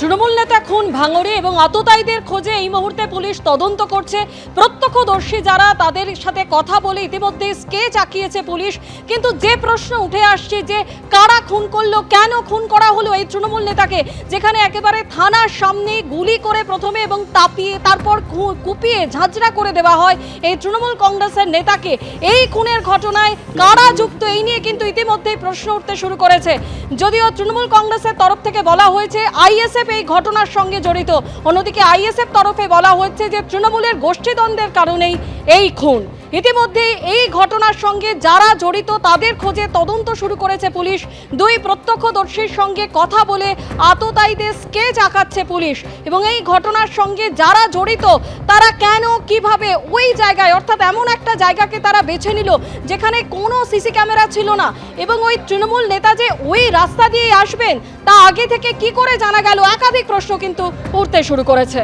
তৃণমূল নেতা খুন ভাঙড়ে এবং আততায়ীদের খোঁজে এই মুহূর্তে পুলিশ তদন্ত করছে। প্রত্যক্ষদর্শী যারা, তাদের সাথে কথা বলে ইতিমধ্যে স্কেচ আঁকিয়েছে পুলিশ। কিন্তু যে প্রশ্ন উঠে আসছে যে, কারা খুন করল, কেন খুন করা হলো এই তৃণমূল নেতাকে, যেখানে একেবারে থানার সামনে গুলি করে প্রথমে এবং তাপিয়ে, তারপর কুপিয়ে ঝাঁঝরা করে দেওয়া হয় এই তৃণমূল কংগ্রেসের নেতাকে। এই খুনের ঘটনায় কারা যুক্ত, এই নিয়ে কিন্তু ইতিমধ্যেই প্রশ্ন উঠতে শুরু করেছে। যদিও তৃণমূল কংগ্রেসের তরফ থেকে বলা হয়েছে, আইএসএফ এই ঘটনার সঙ্গে জড়িত। অন্যদিকে আইএসএফ তরফে বলা হচ্ছে যে তৃণমূলের গোষ্ঠীদ্বন্দ্বের কারণেই এই খুন। ইতিমধ্যে এই ঘটনার সঙ্গে যারা জড়িত, তাদের খোঁজে তদন্ত শুরু করেছে পুলিশ। দুই প্রত্যক্ষদর্শীর সঙ্গে কথা বলে আততায়ীদের স্কেচ আঁকাচ্ছে পুলিশ এবং এই ঘটনার সঙ্গে যারা জড়িত, তারা কেন, কীভাবে ওই জায়গায়, অর্থাৎ এমন একটা জায়গাকে তারা বেছে নিল যেখানে কোনো সিসি ক্যামেরা ছিল না এবং ওই তৃণমূল নেতা যে ওই রাস্তা দিয়ে আসবেন, তা আগে থেকে কি করে জানা গেল? একাধিক প্রশ্ন কিন্তু উঠতে শুরু করেছে।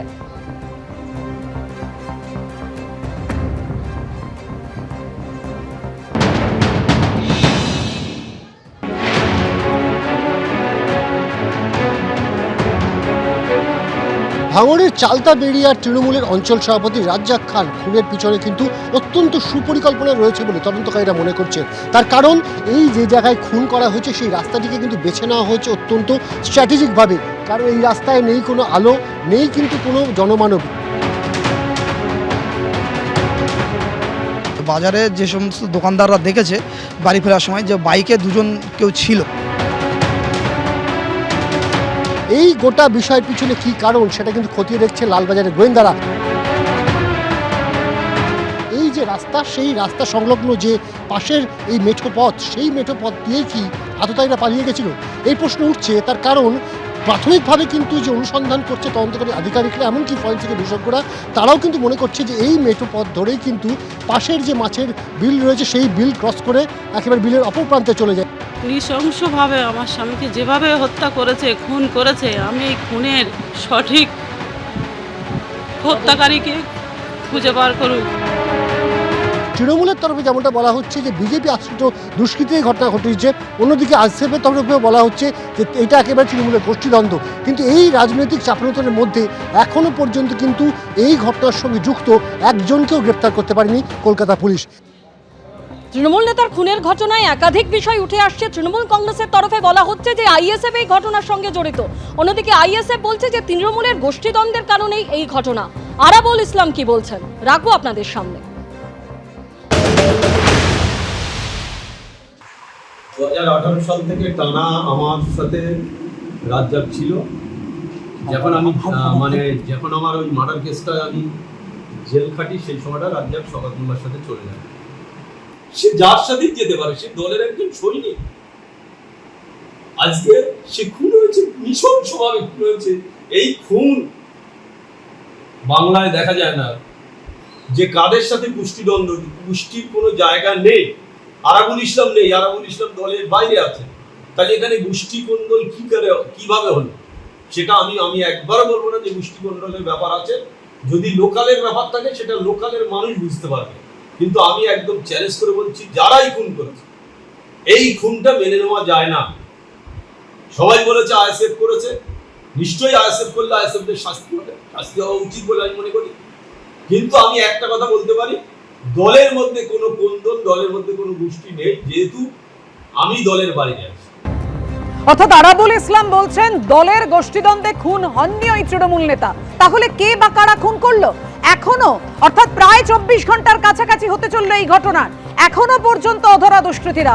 ভাঙড়ের চালতা বেরিয়ার তৃণমূলের অঞ্চল সভাপতি রাজ্জাক খান খুনের পিছনে কিন্তু অত্যন্ত সুপরিকল্পনা রয়েছে বলে তদন্তকারীরা মনে করছেন তার কারণ, এই যে জায়গায় খুন করা হয়েছে, সেই রাস্তাটিকে কিন্তু বেছে নেওয়া হয়েছে অত্যন্ত স্ট্র্যাটেজিকভাবে। কারণ এই রাস্তায় নেই কোনো আলো, নেই কিন্তু কোনো জনমানব। বাজারে যে সমস্ত দোকানদাররা দেখেছে, বাড়ি ফেরার সময় যে বাইকে দুজন কেউ ছিল। এই গোটা বিষয়ের পিছনে কি কারণ সেটা কিন্তু খতিয়ে দেখছে লালবাজারের গোয়েন্দারা। এই যে রাস্তা, সেই রাস্তা সংলগ্ন যে পাশের এই মেঠো পথ, সেই মেঠো পথ দিয়েই কি আততায়ীরা পালিয়ে গেছিল? এই প্রশ্ন উঠছে, তার কারণ প্রাথমিকভাবে কিন্তু যে অনুসন্ধান করছে তদন্তকারী আধিকারিকরা, এমনকি ফরেন্সিকের বিশেষজ্ঞরা, তারাও কিন্তু মনে করছে যে এই মেঠো পথ ধরেই কিন্তু পাশের যে মাছের বিল রয়েছে সেই বিল ক্রস করে একেবারে বিলের অপর প্রান্তে চলে যায়। নৃশংসভাবে আমার স্বামীকে যেভাবে হত্যা করেছে, খুন করেছে, আমি খুনের সঠিক হত্যাকারীকে খুঁজে বার করুক। তৃণমূলের তরফে যেমনটা বলা হচ্ছে যে বিজেপি আশ্রিত দুষ্কৃতি এই ঘটনা ঘটেছে, অন্যদিকে আইসিএফের তরফেও বলা হচ্ছে যে এটা একেবারে তৃণমূলের গোষ্ঠীদ্বন্দ্ব। কিন্তু এই রাজনৈতিক চাপানোতরের মধ্যে এখনও পর্যন্ত কিন্তু এই ঘটনার সঙ্গে যুক্ত একজনকেও গ্রেপ্তার করতে পারেনি কলকাতা পুলিশ। তৃণমূল নেতার খুনের ঘটনায় একাধিক বিষয় উঠে আসছে। তৃণমূল কংগ্রেসের তরফে বলা হচ্ছে যে আইএসএফ এই ঘটনার সঙ্গে জড়িত। অন্যদিকে আইএসএফ বলছে যে তৃণমূলের গোষ্ঠীদ্বন্দ্বের কারণেই এই ঘটনা। আরাবুল ইসলাম কি বলছেন? রাখব আপনাদের সামনে। দু হাজার আঠারো সাল থেকে টানা আমার সাথে রাজ্জাক ছিল যখন আমি মানে যখন আমার ওই মার্ডার কেসটা আমি জেল খাটি, সেই সময়টা রাজ্জাক সকালবেলার সাথে চলে যায়। সে যার সাথেই যেতে পারে, সে দলের একজন সৈনিক। আজকে সে খুন হয়েছে নৃশংসভাবে খুন হয়েছে। এই খুন বাংলায় দেখা যায় না। যে কাদের সাথে গোষ্ঠীদ্বন্দ্ব পুষ্টির কোনো জায়গা নেই। আরাবুল ইসলাম নেই, আরাবুল ইসলাম দলের বাইরে আছে। তাহলে এখানে গোষ্ঠী কোন্দল কি করে, কীভাবে হলো? সেটা আমি আমি একবারও বলব না যে গোষ্ঠী কোন্দলের ব্যাপার আছে। যদি লোকালের ব্যাপার থাকে, সেটা লোকালের মানুষ বুঝতে পারবে। কিন্তু আমি একদম চ্যালেঞ্জ করে বলছি, যারাই খুন করেছে, এই খুনটা মেনে নেওয়া যায় না। সবাই বলেছে আইএসএফ করেছে। নিশ্চয়ই আইএসএফ করলে আইএসএফদের শাস্তি হবে। শাস্তি হওয়া উচিত বলে আমি মনে করি। কিন্তু আমি একটা কথা বলতে পারি দলের মধ্যে কোনো কোন্দল দলের মধ্যে কোনো গোষ্ঠী নেই, যেহেতু আমি দলের বাইরে আছি অর্থাৎ আরাবুল ইসলাম বলছেন, দলের গোষ্ঠীদ্বন্দ্বে খুন হননি ওই তৃণমূল নেতা। তাহলে কে বা কারা খুন করল? এখনও, অর্থাৎ প্রায় চব্বিশ ঘণ্টার কাছাকাছি হতে চলল এই ঘটনা। এখনও পর্যন্ত অধরা দুষ্কৃতীরা।